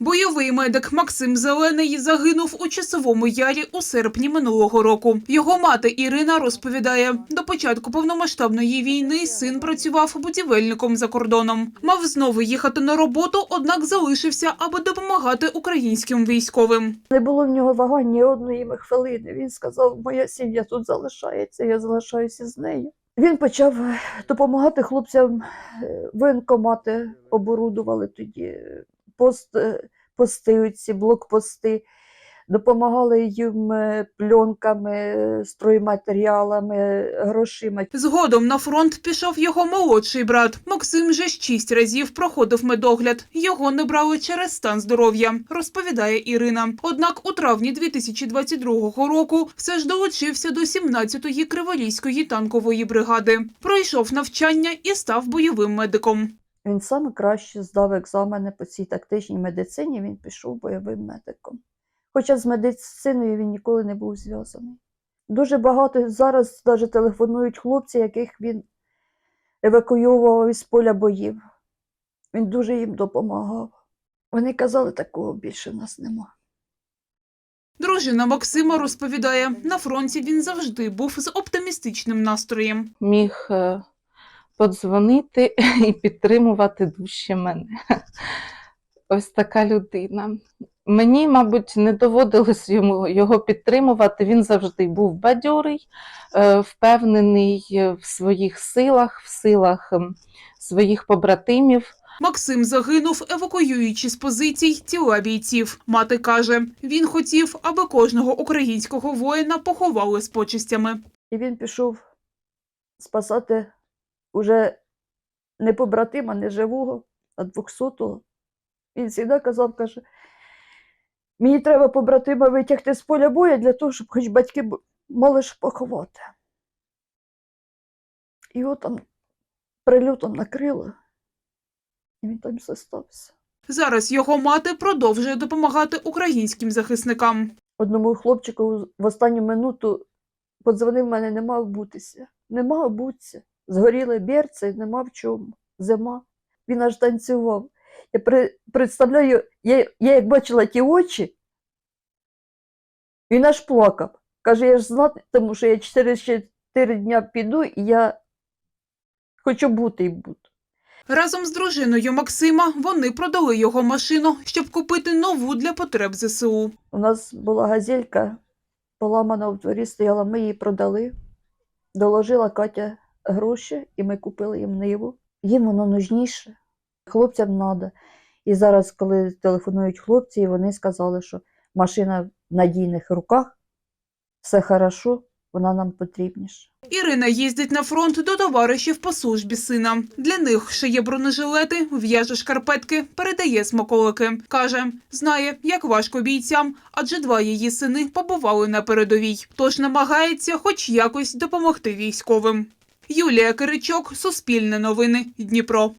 Бойовий медик Максим Зелений загинув у часовому ярі у серпні минулого року. Його мати Ірина розповідає, до початку повномасштабної війни син працював будівельником за кордоном. Мав знову їхати на роботу, однак залишився, аби допомагати українським військовим. Не було в нього вагань ні одної хвилини. Він сказав, моя сім'я тут залишається, я залишаюся з нею. Він почав е, допомагати хлопцям. е, Воєнкомати оборудували тоді пост, е, пости, ці блокпости, допомагали їм е, пленками, е, стройматеріалами, грошима. Згодом на фронт пішов його молодший брат. Максим же шість разів проходив медогляд. Його не брали через стан здоров'я, розповідає Ірина. Однак у травні 2022 року все ж долучився до 17-ї Криворізької танкової бригади. Пройшов навчання і став бойовим медиком. Він саме краще здав екзамени по цій тактичній медицині, він пішов бойовим медиком. Хоча з медициною він ніколи не був зв'язаний. Дуже багато зараз навіть телефонують хлопці, яких він евакуював із поля боїв. Він дуже їм допомагав. Вони казали, такого більше в нас нема. Дружина Максима розповідає, на фронті він завжди був з оптимістичним настроєм. міг е, подзвонити і підтримувати дужче мене. Ось така людина. Мені, мабуть, не доводилось йому його підтримувати. Він завжди був бадьорий, е, впевнений в своїх силах, в силах ем, своїх побратимів. Максим загинув, евакуюючи з позицій тіла бійців. Мати каже, він хотів, аби кожного українського воїна поховали з почистями. І він пішов спасати уже не побратима, не живого, а двохсотого. Він завжди казав, каже, мені треба побратима витягти з поля бою для того, щоб хоч батьки мали ж поховати. І от там прильотом накрило, і він там застався. Зараз його мати продовжує допомагати українським захисникам. Одному хлопчику в останню минуту подзвонив мене, не мав бутися. Не мав бутися. Згоріли берці, нема в чому. Зима. Він аж танцював. Я при, представляю, я, я як бачила ті очі, він аж плакав. Каже, я ж знати, тому що я через 4 дня піду і я хочу бути і буду. Разом з дружиною Максима вони продали його машину, щоб купити нову для потреб ЗСУ. У нас була газелька, поламана в дворі, стояла, ми її продали. Доложила Катя гроші, і ми купили їм ниву. Їм воно нужніше, хлопцям треба. І зараз, коли телефонують хлопці, вони сказали, що машина в надійних руках, все хорошо, вона нам потрібніша. Ірина їздить на фронт до товаришів по службі сина. Для них шиє бронежилети, в'яже шкарпетки, передає смаколики. Каже, знає, як важко бійцям, адже два її сини побували на передовій. Тож намагається хоч якось допомогти військовим. Юлія Киричок, Суспільне новини, Дніпро.